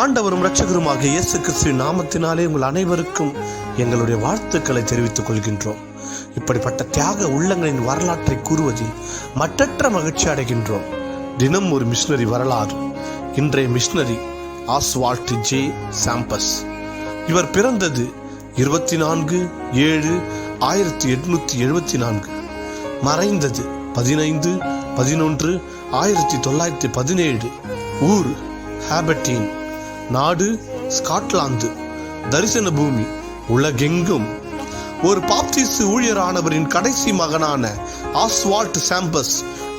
ஆண்டவரும் ரட்சகருமாக இயேசு கிறிஸ்துவின் நாமத்தினாலே உங்கள் அனைவருக்கும் எங்களுடைய வாழ்த்துக்களை தெரிவித்துக் கொள்கின்றோம். இப்படிப்பட்ட தியாக உள்ளங்களின் வரலாற்றை கூறுவதில் மற்றற்ற மகிழ்ச்சி அடைகின்றோம். தினம் ஒரு மிஷினரி வரலாறு. இன்றைய மிஷினரி ஆஸ்வால்ட் ஜே சாம்பஸ். இவர் பிறந்தது இருபத்தி நான்கு ஏழு ஆயிரத்தி எட்நூத்தி எழுபத்தி நான்கு மறைந்தது பதினைந்து பதினொன்று ஆயிரத்தி தொள்ளாயிரத்தி பதினேழு. ஊர் ஹேபட்டீன் நாடு ஸ்காட்லாந்து. தரிசன பூமி உலகெங்கும். ஒரு பாப்திசு ஊழியரானவரின் கடைசி மகனான ஆஸ்வால்ட் சாம்பஸ்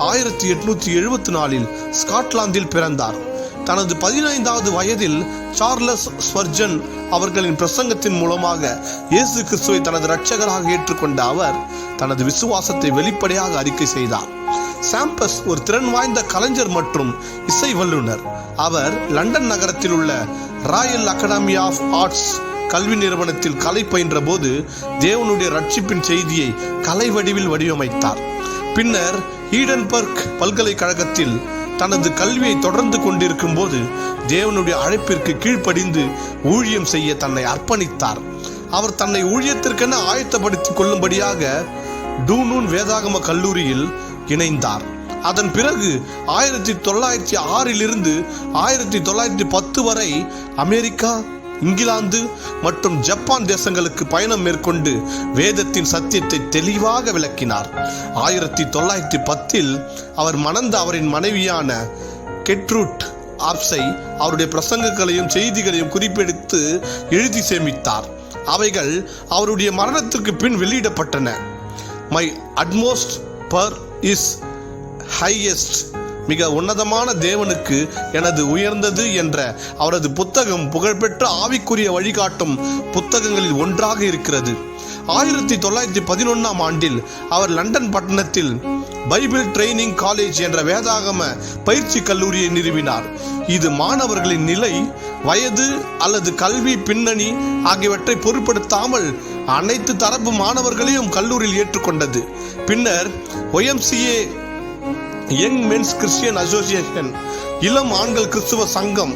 ஆயிரத்தி எட்நூத்தி எழுபத்தி நாலில் ஸ்காட்லாந்தில் பிறந்தார். தனது பதினைந்தாவது வயதில் சார்லஸ் ஸ்வர்ஜன் அவர்களின் பிரசங்கத்தின் மூலமாக இயேசு கிறிஸ்துவை தனது இரட்சகராக ஏற்றுக்கொண்ட அவர் தனது விசுவாசத்தை வெளிப்படையாக அறிக்கை செய்தார். சாம்பஸ் ஒரு திறன் வாய்ந்த கலைஞர் மற்றும் இசை வல்லுநர். அவர் லண்டன் நகரத்தில் உள்ள ராயல் அகாடமி ஆஃப் ஆர்ட்ஸ் கல்வி நிறுவனத்தில் கலை பயின்ற போது தேவனுடைய ரட்சிப்பின் செய்தியை கலை வடிவில் வடிவமைத்தார். பின்னர் ஈடன்பர்க் பல்கலைக்கழகத்தில் தனது கல்வியை தொடர்ந்து கொண்டிருக்கும் போது தேவனுடைய அழைப்பிற்கு கீழ்ப்படிந்து ஊழியம் செய்ய தன்னை அர்ப்பணித்தார். அவர் தன்னை ஊழியத்திற்கென ஆயத்தப்படுத்திக் கொள்ளும்படியாக டூனூன் வேதாகம கல்லூரியில் இணைந்தார். அதன் பிறகு ஆயிரத்தி தொள்ளாயிரத்தி ஆறிலிருந்து ஆயிரத்தி தொள்ளாயிரத்தி பத்து வரை அமெரிக்கா இங்கிலாந்து மற்றும் ஜப்பான் தேசங்களுக்கு பயணம் மேற்கொண்டு வேதத்தின் சத்தியத்தை தெளிவாக விளக்கினார். ஆயிரத்தி தொள்ளாயிரத்தி பத்தில் அவர் மணந்த அவரின் மனைவியான கெட்ரூட் ஆப்ஸை அவருடைய பிரசங்கங்களையும் செய்திகளையும் குறிப்பெடுத்து எழுதி சேமித்தார். அவைகள் அவருடைய மரணத்திற்கு பின் வெளியிடப்பட்டன. My utmost for his highest மிக உன்னதமான தேவனுக்கு எனது உயர்ந்தது என்ற அவரது புத்தகம் புகழ்பெற்ற ஆவிக்குரிய வழிகாட்டும் புத்தகங்களில் ஒன்றாக இருக்கிறது. ஆயிரத்தி தொள்ளாயிரத்தி பதினொன்னாம் ஆண்டில் அவர் லண்டன் பட்டணத்தில் பைபிள் ட்ரைனிங் காலேஜ் என்ற வேதாகம பயிற்சி கல்லூரியை நிறுவினார். இது மாணவர்களின் நிலை வயது அல்லது கல்வி பின்னணி ஆகியவற்றை பொருட்படுத்தாமல் அனைத்து தரப்பு மாணவர்களையும் கல்லூரியில் ஏற்றுக்கொண்டது. பின்னர் YMCA young men's Christian association இளம் ஆண்கள் கிறிஸ்துவ சங்கம்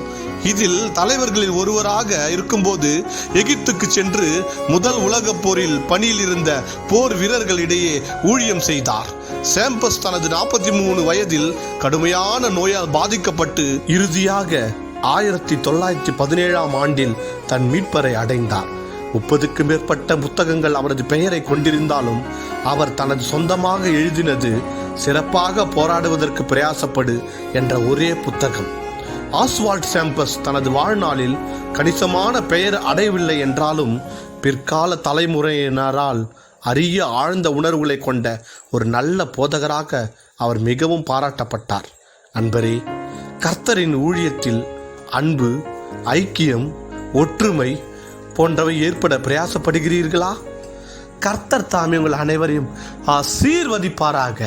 இதில் தலைவர்களில் ஒருவராக இருக்கும்போது எகிப்துக்கு சென்று முதல் உலகப் போரில் பணியில் இருந்த போர் வீரர்களிடையே ஊழியம் செய்தார். சாம்பஸ் தனது நாற்பத்தி மூணு வயதில் கடுமையான நோயால் பாதிக்கப்பட்டு இறுதியாக ஆயிரத்தி தொள்ளாயிரத்தி பதினேழாம் ஆண்டில் தன் மீட்பரை அடைந்தார். முப்பதுக்கு மேற்பட்ட புத்தகங்கள் அவரது பெயரை கொண்டிருந்தாலும் அவர் தனது சொந்தமாக எழுதினது சிறப்பாக போராடுவதற்கு பிரயாசப்படு என்ற ஒரே புத்தகம். ஆஸ்வால்ட் சாம்பஸ் தனது வாழ்நாளில் கணிசமான பெயர் அடையவில்லை என்றாலும் பிற்கால தலைமுறையினரால் அரிய ஆழ்ந்த உணர்வுகளை கொண்ட ஒரு நல்ல போதகராக அவர் மிகவும் பாராட்டப்பட்டார். அன்பரே கர்த்தரின் ஊழியத்தில் அன்பு ஐக்கியம் ஒற்றுமை போன்றவை ஏற்பட பிரயாசப்படுகிறீர்களா? கர்த்தர் தாமே உங்கள் அனைவரையும் ஆசீர்வதிப்பாராக.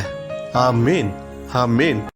ஆமேன் ஆமேன்.